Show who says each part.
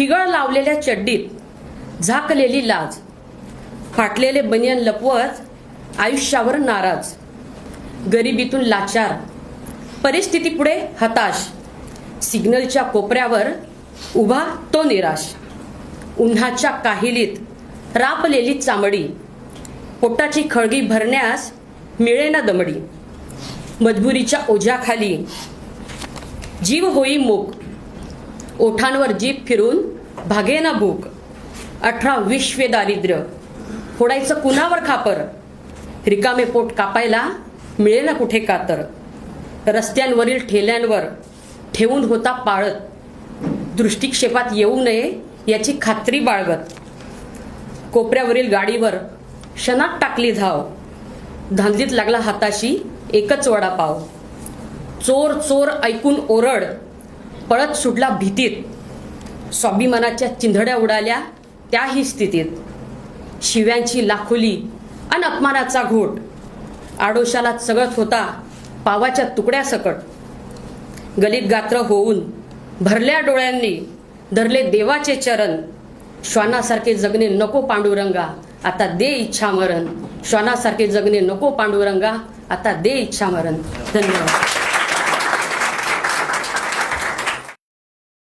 Speaker 1: ठिगळ लावलेल्या चड्डीत झाकलेली लाज फाटलेले बनियन लपवत आयुष्यावर नाराज गरिबीतून लाचार परिस्थितीपुढे हताश सिग्नलच्या कोपऱ्यावर उभा तो निराश उन्हाच्या काहिलीत रापलेली चामडी पोटाची खळगी भरण्यास मिळेना दमडी मजबुरीच्या ओझ्याखाली जीव होई मोक ओठांवर जीभ फिरून भागेना भूक. अठरा विश्वे दारिद्र्य. फोडायचं कुणावर खापर? रिकामे पोट कापायला मिळेना कुठे कातर? रस्त्यांवरील ठेल्यांवर ठेवून होता पाळत. दृष्टिक्षेपात येऊ नये याची खात्री बाळगत. कोपऱ्यावरील गाडीवर क्षणात टाकली धाव. धांदलीत लागला हाताशी एकच वडापाव. चोर चोर ऐकून ओरड पळत सुटला भीतीत. स्वाभिमानाच्या चिंधड्या उडाल्या त्याही स्थितीत. शिव्यांची लाखोली अन अपमानाचा घोट. आडोशाला चगत होता पावाच्या तुकड्यासकट गलित गात्र होऊन भरल्या डोळ्यांनी धरले देवाचे चरण. श्वानासारखे जगणे नको पांडुरंगा आता दे इच्छा मरण. श्वानासारखे जगणे नको पांडुरंगा आता दे इच्छा मरण. धन्यवाद.